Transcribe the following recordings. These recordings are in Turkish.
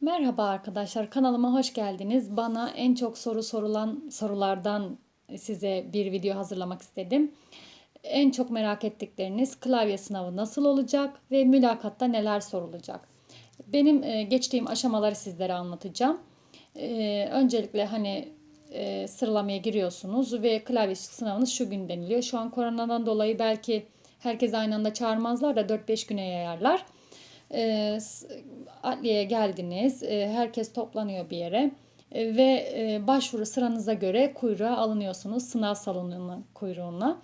Merhaba arkadaşlar, kanalıma hoş geldiniz. Bana en çok soru sorulan sorulardan size bir video hazırlamak istedim. En çok merak ettikleriniz klavye sınavı nasıl olacak ve mülakatta neler sorulacak? Benim e, geçtiğim aşamaları sizlere anlatacağım. E, öncelikle hani e, sıralamaya giriyorsunuz ve klavye sınavınız şu gün deniliyor. Şu an koronadan dolayı belki herkes aynı anda çağırmazlar da 4-5 güne yayarlar. E, adliyeye geldiniz. E, herkes toplanıyor bir yere. E, ve e, başvuru sıranıza göre kuyruğa alınıyorsunuz. Sınav salonuna kuyruğuna.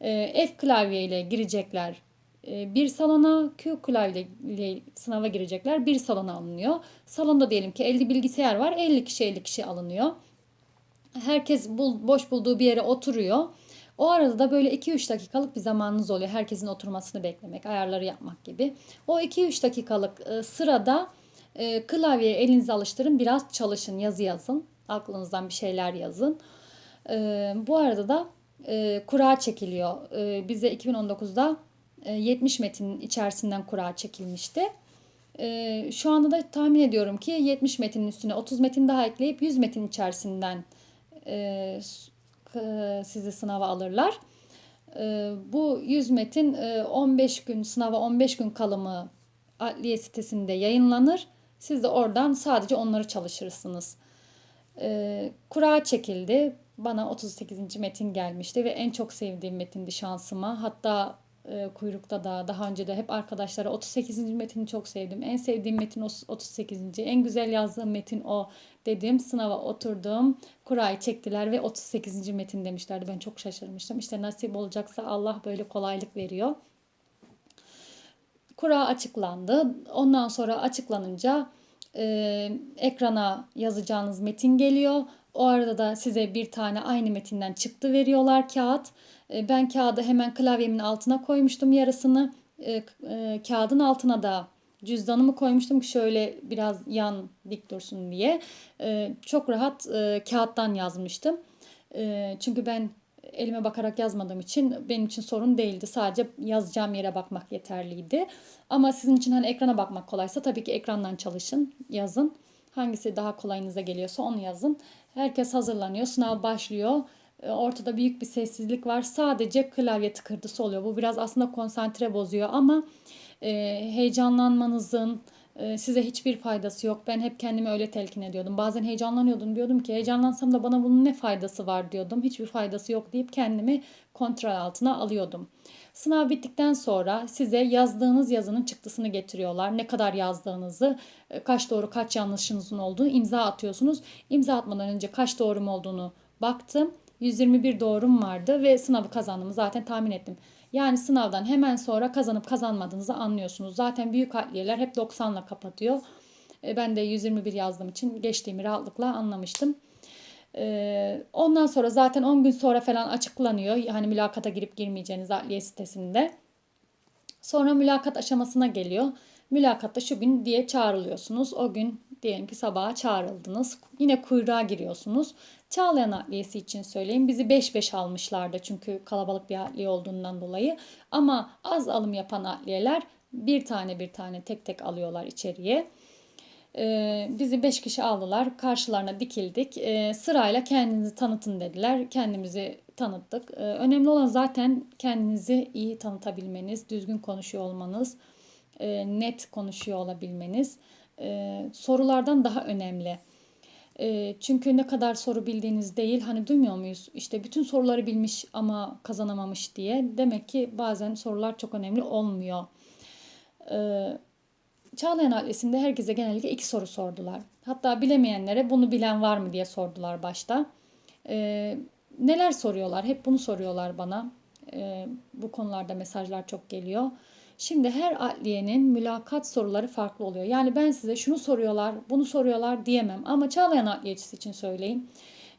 E, F klavye ile girecekler e, bir salona, Q klavye ile sınava girecekler. Bir salona alınıyor. Salonda diyelim ki 50 bilgisayar var. 50 kişi 50 kişi alınıyor. Herkes bul, boş bulduğu bir yere oturuyor. O arada da böyle 2-3 dakikalık bir zamanınız oluyor. Herkesin oturmasını beklemek, ayarları yapmak gibi. O 2-3 dakikalık e, sırada e, klavyeye elinizi alıştırın. Biraz çalışın, yazı yazın. Aklınızdan bir şeyler yazın. E, bu arada da kura çekiliyor. Bize 2019'da e, 70 metinin içerisinden kura çekilmişti. Şu anda da tahmin ediyorum ki 70 metinin üstüne 30 metin daha ekleyip 100 metin içerisinden sizi sınava alırlar. E, bu 100 metin e, 15 gün sınava 15 gün kalımı adliye sitesinde yayınlanır. Siz de oradan sadece onları çalışırsınız. E, kura çekildi. Bana 38. metin gelmişti ve en çok sevdiğim metindi şansıma. Hatta e, kuyrukta da daha önce de hep arkadaşlara 38. metini çok sevdim. En sevdiğim metin 38. En güzel yazdığım metin o dedim. Sınava oturdum. Kurayı çektiler ve 38. metin demişlerdi. Ben çok şaşırmıştım. İşte nasip olacaksa Allah böyle kolaylık veriyor. Kura açıklandı. Ondan sonra açıklanınca e, ekrana yazacağınız metin geliyor. O arada da size bir tane aynı metinden çıktı veriyorlar kağıt. E, ben kağıdı hemen klavyemin altına koymuştum yarısını. E, e, kağıdın altına da cüzdanımı koymuştum ki şöyle biraz yan dik dursun diye. Çok rahat kağıttan yazmıştım. Çünkü ben elime bakarak yazmadığım için benim için sorun değildi. Sadece yazacağım yere bakmak yeterliydi. Ama sizin için hani ekrana bakmak kolaysa tabii ki ekrandan çalışın, yazın. Hangisi daha kolayınıza geliyorsa onu yazın. Herkes hazırlanıyor, sınav başlıyor. E, ortada büyük bir sessizlik var. Sadece klavye tıkırtısı oluyor. Bu biraz aslında konsantre bozuyor ama e, heyecanlanmanızın size hiçbir faydası yok. Ben hep kendimi öyle telkin ediyordum. Bazen heyecanlanıyordum. Diyordum ki heyecanlansam da bana bunun ne faydası var diyordum. Hiçbir faydası yok deyip kendimi kontrol altına alıyordum. Sınav bittikten sonra size yazdığınız yazının çıktısını getiriyorlar. Ne kadar yazdığınızı, e, kaç doğru kaç yanlışınızın olduğunu imza atıyorsunuz. İmza atmadan önce kaç doğrum olduğunu baktım. 121 doğrum vardı ve sınavı kazandığımı zaten tahmin ettim. Yani sınavdan hemen sonra kazanıp kazanmadığınızı anlıyorsunuz. Zaten büyük adliyeler hep 90 ile kapatıyor. E, ben de 121 yazdığım için geçtiğimi rahatlıkla anlamıştım. E, ondan sonra zaten 10 gün sonra falan açıklanıyor. Hani mülakata girip girmeyeceğiniz adliye sitesinde. Sonra mülakat aşamasına geliyor. Mülakatta şu gün diye çağrılıyorsunuz. O gün diyelim ki sabaha çağrıldınız. Yine kuyruğa giriyorsunuz. Çağlayan Adliyesi için söyleyeyim. Bizi 5-5 almışlardı çünkü kalabalık bir adliye olduğundan dolayı. Ama az alım yapan adliyeler bir tane bir tane tek tek alıyorlar içeriye. Ee, bizi 5 kişi aldılar. Karşılarına dikildik. Ee, sırayla kendinizi tanıtın dediler. Kendimizi tanıttık. Ee, önemli olan zaten kendinizi iyi tanıtabilmeniz, düzgün konuşuyor olmanız, e, net konuşuyor olabilmeniz. E, sorulardan daha önemli. E, çünkü ne kadar soru bildiğiniz değil. Hani duymuyor muyuz? İşte bütün soruları bilmiş ama kazanamamış diye. Demek ki bazen sorular çok önemli olmuyor. E, Çağlayan Adliyesi'nde herkese genellikle iki soru sordular. Hatta bilemeyenlere bunu bilen var mı diye sordular başta. E, neler soruyorlar? Hep bunu soruyorlar bana. E, bu konularda mesajlar çok geliyor. Şimdi her adliyenin mülakat soruları farklı oluyor. Yani ben size şunu soruyorlar, bunu soruyorlar diyemem. Ama Çağlayan Adliyecisi için söyleyeyim.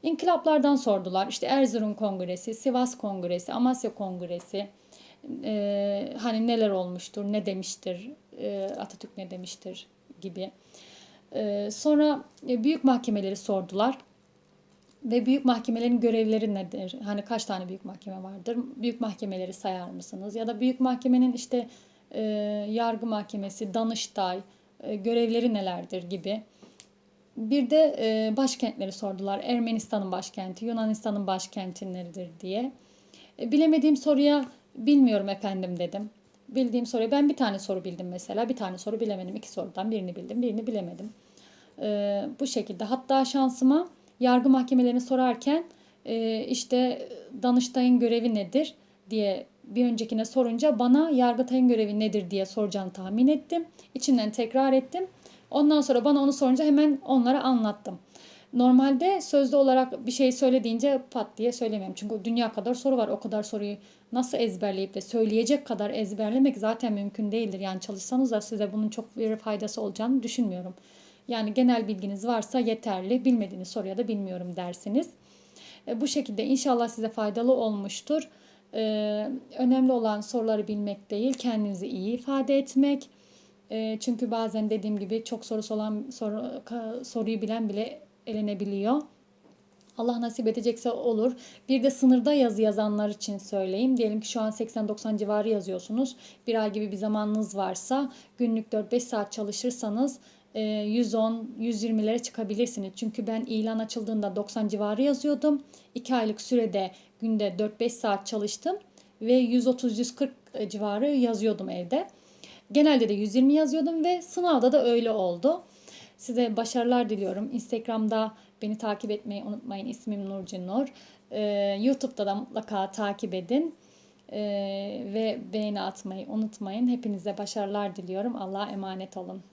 İnkılaplardan sordular. İşte Erzurum Kongresi, Sivas Kongresi, Amasya Kongresi. Ee, hani neler olmuştur, ne demiştir, e, Atatürk ne demiştir gibi. Ee, sonra e, büyük mahkemeleri sordular. Ve büyük mahkemelerin görevleri nedir? Hani kaç tane büyük mahkeme vardır? Büyük mahkemeleri sayar mısınız? Ya da büyük mahkemenin işte e, yargı mahkemesi, Danıştay, e, görevleri nelerdir gibi. Bir de e, başkentleri sordular. Ermenistan'ın başkenti, Yunanistan'ın başkenti neredir diye. E, bilemediğim soruya bilmiyorum efendim dedim. Bildiğim soruya ben bir tane soru bildim mesela. Bir tane soru bilemedim. İki sorudan birini bildim, birini bilemedim. E, bu şekilde. Hatta şansıma yargı mahkemelerini sorarken e, işte Danıştay'ın görevi nedir diye bir öncekine sorunca bana Yargıtay'ın görevi nedir diye soracağını tahmin ettim. İçinden tekrar ettim. Ondan sonra bana onu sorunca hemen onlara anlattım. Normalde sözlü olarak bir şey söyle deyince pat diye söylemiyorum. Çünkü dünya kadar soru var. O kadar soruyu nasıl ezberleyip de söyleyecek kadar ezberlemek zaten mümkün değildir. Yani çalışsanız da size bunun çok bir faydası olacağını düşünmüyorum. Yani genel bilginiz varsa yeterli. Bilmediğiniz soruya da bilmiyorum dersiniz. E, bu şekilde inşallah size faydalı olmuştur. E, önemli olan soruları bilmek değil, kendinizi iyi ifade etmek. E, çünkü bazen dediğim gibi çok sorusu olan soru, soruyu bilen bile elenebiliyor. Allah nasip edecekse olur. Bir de sınırda yazı yazanlar için söyleyeyim. Diyelim ki şu an 80-90 civarı yazıyorsunuz. Bir ay gibi bir zamanınız varsa günlük 4-5 saat çalışırsanız 110-120'lere çıkabilirsiniz. Çünkü ben ilan açıldığında 90 civarı yazıyordum. 2 aylık sürede günde 4-5 saat çalıştım ve 130-140 civarı yazıyordum evde. Genelde de 120 yazıyordum ve sınavda da öyle oldu. Size başarılar diliyorum. Instagram'da beni takip etmeyi unutmayın. İsmim Nurcin Nur. Ee, YouTube'da da mutlaka takip edin. Ee, ve beğeni atmayı unutmayın. Hepinize başarılar diliyorum. Allah'a emanet olun.